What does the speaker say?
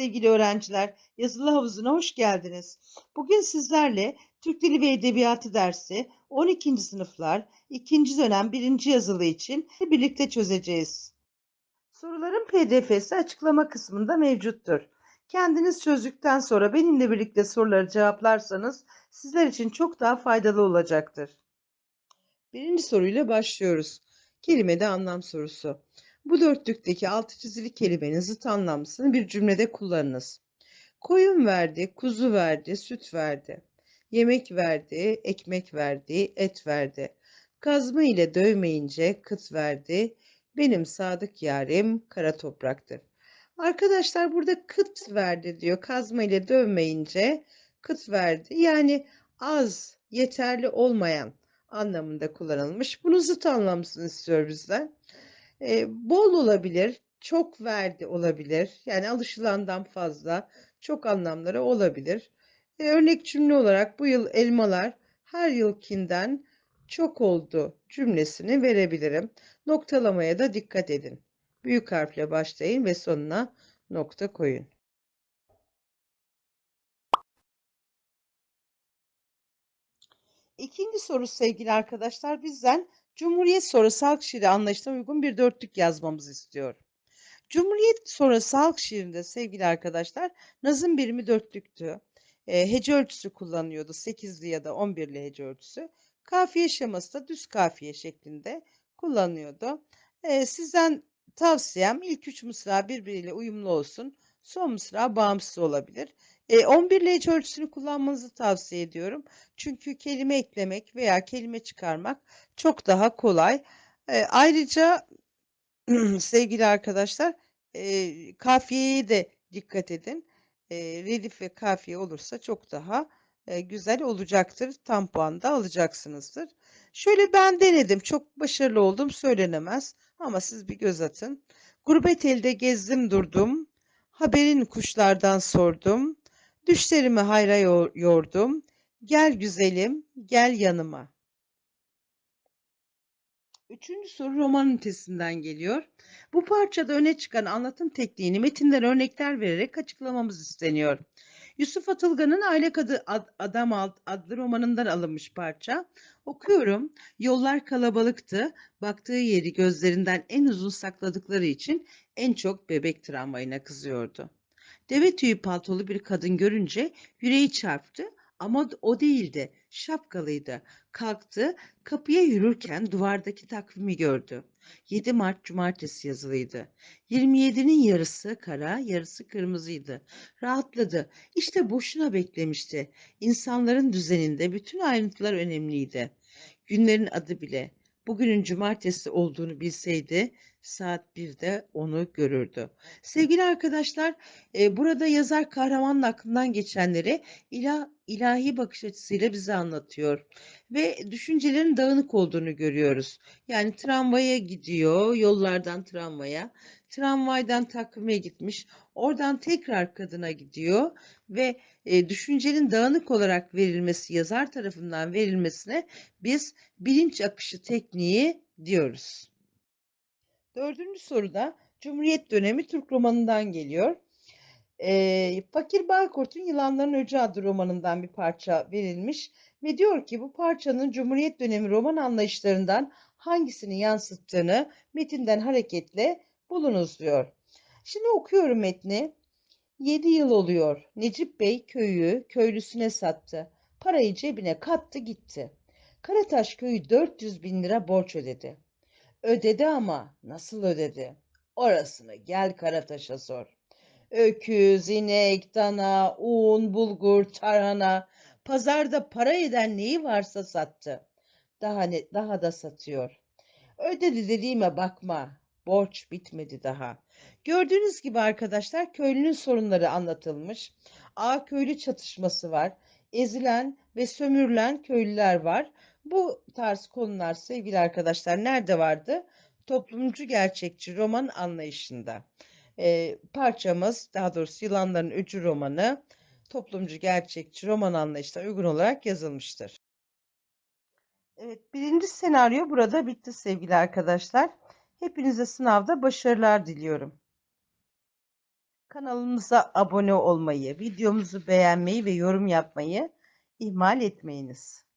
sevgili öğrenciler. Yazılı havuzuna hoş geldiniz. Bugün sizlerle Türk Dili ve Edebiyatı dersi 12. sınıflar 2. dönem 1. yazılı için birlikte çözeceğiz. Soruların pdf'si açıklama kısmında mevcuttur. Kendiniz çözdükten sonra benimle birlikte soruları cevaplarsanız sizler için çok daha faydalı olacaktır. Birinci soruyla başlıyoruz. Kelimede anlam sorusu. Bu dörtlükteki altı çizili kelimenin zıt anlamlısını bir cümlede kullanınız. Koyun verdi, kuzu verdi, süt verdi. Yemek verdi, ekmek verdi, et verdi. Kazma ile dövmeyince kıt verdi. Benim sadık yarim kara topraktır. Arkadaşlar burada kıt verdi diyor. Kazma ile dövmeyince kıt verdi. Yani az, yeterli olmayan anlamında kullanılmış. Bunu zıt anlamsını istiyor bizden. E, bol olabilir, çok verdi olabilir. Yani alışılandan fazla çok anlamları olabilir. E, örnek cümle olarak bu yıl elmalar her yılkinden çok oldu cümlesini verebilirim. Noktalamaya da dikkat edin. Büyük harfle başlayın ve sonuna nokta koyun. İkinci soru sevgili arkadaşlar bizden Cumhuriyet sonrası halk şiiri anlayışına uygun bir dörtlük yazmamızı istiyor. Cumhuriyet sonrası halk şiirinde sevgili arkadaşlar nazım birimi dörtlüktü. E, hece ölçüsü kullanıyordu. 8'li ya da 11'li hece ölçüsü. Kafiye şeması da düz kafiye şeklinde kullanıyordu. E, sizden tavsiyem ilk üç mısra birbiriyle uyumlu olsun. Son mısra bağımsız olabilir. E, 11 hece ölçüsünü kullanmanızı tavsiye ediyorum. Çünkü kelime eklemek veya kelime çıkarmak çok daha kolay. E, ayrıca sevgili arkadaşlar e, kafiyeye de dikkat edin. E, redif ve kafiye olursa çok daha e, güzel olacaktır. Tam puan da alacaksınızdır. Şöyle ben denedim. Çok başarılı oldum söylenemez. Ama siz bir göz atın. Gurbet elde gezdim durdum. Haberin kuşlardan sordum. Düşlerimi hayra yordum. Gel güzelim, gel yanıma. Üçüncü soru roman ünitesinden geliyor. Bu parçada öne çıkan anlatım tekniğini metinden örnekler vererek açıklamamız isteniyor. Yusuf Atılgan'ın Aile Kadı Ad Adam adlı romanından alınmış parça. Okuyorum. Yollar kalabalıktı. Baktığı yeri gözlerinden en uzun sakladıkları için en çok bebek tramvayına kızıyordu. Deve tüyü paltolu bir kadın görünce yüreği çarptı ama o değildi, şapkalıydı. Kalktı, kapıya yürürken duvardaki takvimi gördü. 7 Mart Cumartesi yazılıydı. 27'nin yarısı kara, yarısı kırmızıydı. Rahatladı. İşte boşuna beklemişti. İnsanların düzeninde bütün ayrıntılar önemliydi. Günlerin adı bile. Bugünün cumartesi olduğunu bilseydi saat 1'de onu görürdü. Sevgili arkadaşlar, e, burada yazar kahramanın aklından geçenleri ilah, ilahi bakış açısıyla bize anlatıyor. Ve düşüncelerin dağınık olduğunu görüyoruz. Yani tramvaya gidiyor, yollardan tramvaya, tramvaydan takvime gitmiş, oradan tekrar kadına gidiyor ve e, düşüncenin dağınık olarak verilmesi, yazar tarafından verilmesine biz bilinç akışı tekniği diyoruz. Dördüncü soruda Cumhuriyet dönemi Türk romanından geliyor. E, Fakir Baykurt'un Yılanların Öcü adlı romanından bir parça verilmiş ve diyor ki bu parçanın Cumhuriyet dönemi roman anlayışlarından hangisini yansıttığını metinden hareketle bulunuz diyor. Şimdi okuyorum metni. Yedi yıl oluyor. Necip Bey köyü köylüsüne sattı. Parayı cebine kattı gitti. Karataş köyü 400 bin lira borç ödedi. Ödedi ama nasıl ödedi? Orasını gel Karataş'a sor. Öküz, inek, dana, un, bulgur, tarhana, pazarda para eden neyi varsa sattı. Daha ne, daha da satıyor. Ödedi dediğime bakma. Borç bitmedi daha. Gördüğünüz gibi arkadaşlar köylünün sorunları anlatılmış. A köylü çatışması var. Ezilen ve sömürülen köylüler var. Bu tarz konular sevgili arkadaşlar nerede vardı? Toplumcu gerçekçi roman anlayışında. Ee, parçamız daha doğrusu Yılanların Öcü romanı toplumcu gerçekçi roman anlayışına uygun olarak yazılmıştır. Evet birinci senaryo burada bitti sevgili arkadaşlar. Hepinize sınavda başarılar diliyorum. Kanalımıza abone olmayı, videomuzu beğenmeyi ve yorum yapmayı ihmal etmeyiniz.